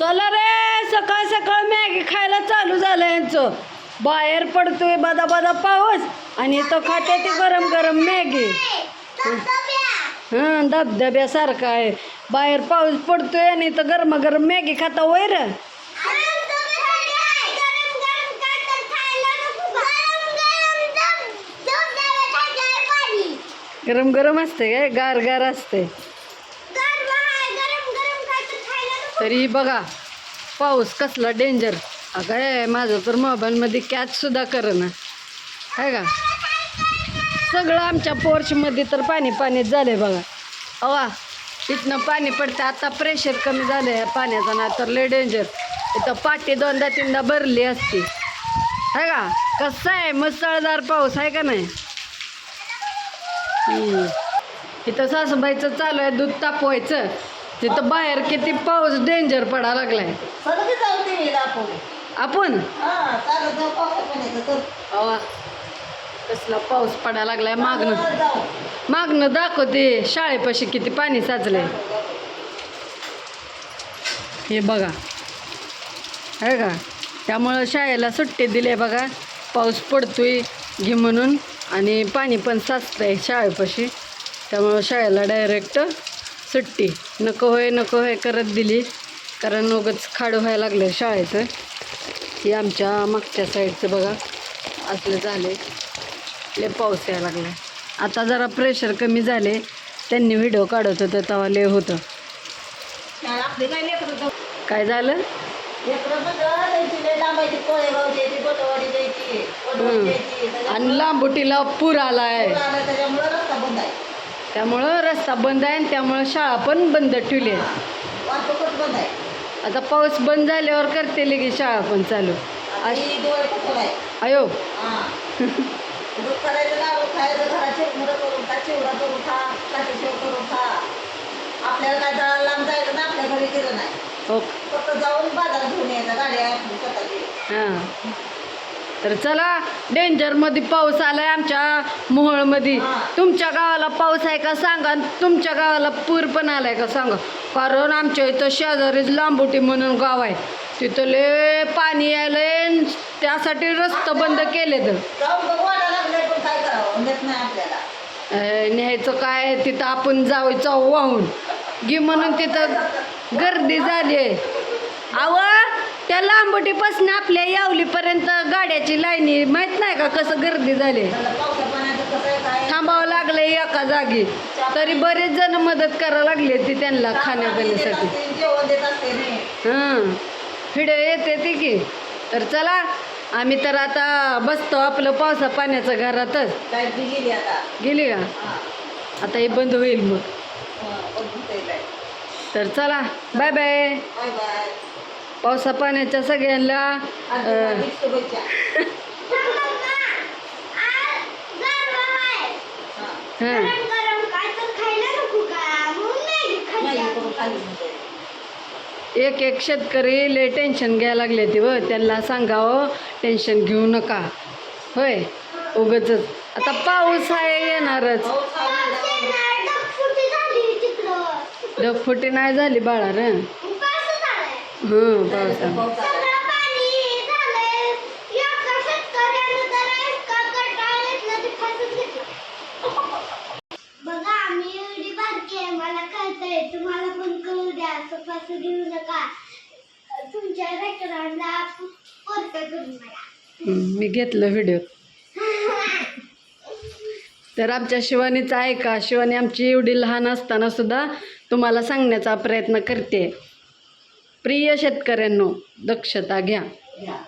चला रे सकाळ सकाळ मॅगी खायला चालू झालं यांचं. बाहेर पडतोय बदा बदा पाऊस आणि तो खाते ते गरम गरम मॅगी. हां धबधब्यासारखं आहे. बाहेर पाऊस पडतोय आणि तर गरम गरम मॅगी खाता वैर गरम गरम असते काय? गार गार असते तरी बघा पाऊस कसला डेंजर अगं माझं तर मोबाईलमध्ये कॅचसुद्धा करणं ना आहे का? सगळं आमच्या पोर्चमध्ये तर पाणी पाणीच झालंय बघा. अवा तिथनं पाणी पडतं आता प्रेशर कमी झालं आहे पाण्याचा ना तर लय डेंजर इथं पाटी दोनदा तीनदा भरली असती. आहे का? कसं आहे? मुसळधार पाऊस आहे का नाही? इथं सासूबाईचं चालू आहे दूध तापवायचं. तिथं बाहेर किती पाऊस डेंजर पडा लागलाय. आपण. अवा कसला पाऊस पडा लागलाय मागणं. मागणं दाखवते शाळेपाशी किती पाणी साचलंय. हे बघा. आहे का? त्यामुळं शाळेला सुट्टी दिली बघा. पाऊस पडतोय घे म्हणून. आणि पाणी पण साचतंय शाळेपाशी. त्यामुळं शाळेला डायरेक्ट सुट्टी. नको होय नको होय करत दिली. कारण उगच खाडं व्हायला लागलं शाळेचं ही आमच्या मागच्या साईडचं बघा. असलं झाले. लय पाऊस यायला लागला. आता जरा प्रेशर कमी झाले. त्यांनी व्हिडिओ काढत होतं तेव्हा लय होतं. काय झालं? आणि लांबुटीला पूर बंद आहे त्यामुळं रस्ता बंद आहे आणि त्यामुळं शाळा पण बंद ठेवली आहे वाहतूकच बंद आहे? आता पाऊस बंद झाल्यावर करते की शाळा पण चालू. आहे? अयो. हां. दूध करायचं लाडू खायचं घराचे मुलं करून खा चिवडा करून खा काठी शेव करून खा आपल्याला काय लांब जायचं ना आपल्या घरी गेलं नाही. हो. फक्त जाऊन बाजारात घेऊन यायचं गाडी आहे आपली स्वतःची. हां. तर चला डेंजरमध्ये पाऊस आलाय आमच्या मोहोळमध्ये. तुमच्या गावाला पाऊस आहे का सांगा? आणि तुमच्या गावाला पूर पण आलाय का सांगा? कारण आमच्या इथं शेजारीच लांबोटी म्हणून गाव आहे. तिथं लय पाणी आलंय त्यासाठी रस्ता बंद केले तर न्यायचं काय? तिथं आपण जायचं वाहून. गी म्हणून तिथं गर्दी झाली आहे. अव त्या लांबोटीपासून आपल्या यावलीपर्यंत गाड्याची लाईनी माहीत नाही का कसं गर्दी झाली? आहे थांबावं लागलं एका जागी. तरी बरेच जण मदत करायला लागले ती त्यांना खाण्यापिण्यासाठी. हां. फिडे येते ती की. तर चला आम्ही तर आता बसतो आपलं पावसा पाण्याचं घरातच. गेली का? आता हे बंद होईल मग. तर चला बाय. Bye bye. पावसा पाण्याच्या सगळ्यांना एक एक शेतकरी लय टेन्शन घ्यायला लागले ते व त्यांना सांगावं टेन्शन घेऊ नका. होय? उगच आता पाऊस आहे येणारच. ढगफुटी नाही झाली बाळा रे. मला कळतंय. तुम्हाला पण कळू द्या. असं फासं घेऊ नका. तुमच्या रेस्टॉरंटला पोर्ट करून मला हं, मी घेतलं व्हिडिओ तर आमच्या शिवानीचं ऐका. शिवानी आमची एवढी लहान असताना सुद्धा तुम्हाला सांगण्याचा प्रयत्न करते. प्रिय शेतकऱ्यांनो दक्षता घ्या या.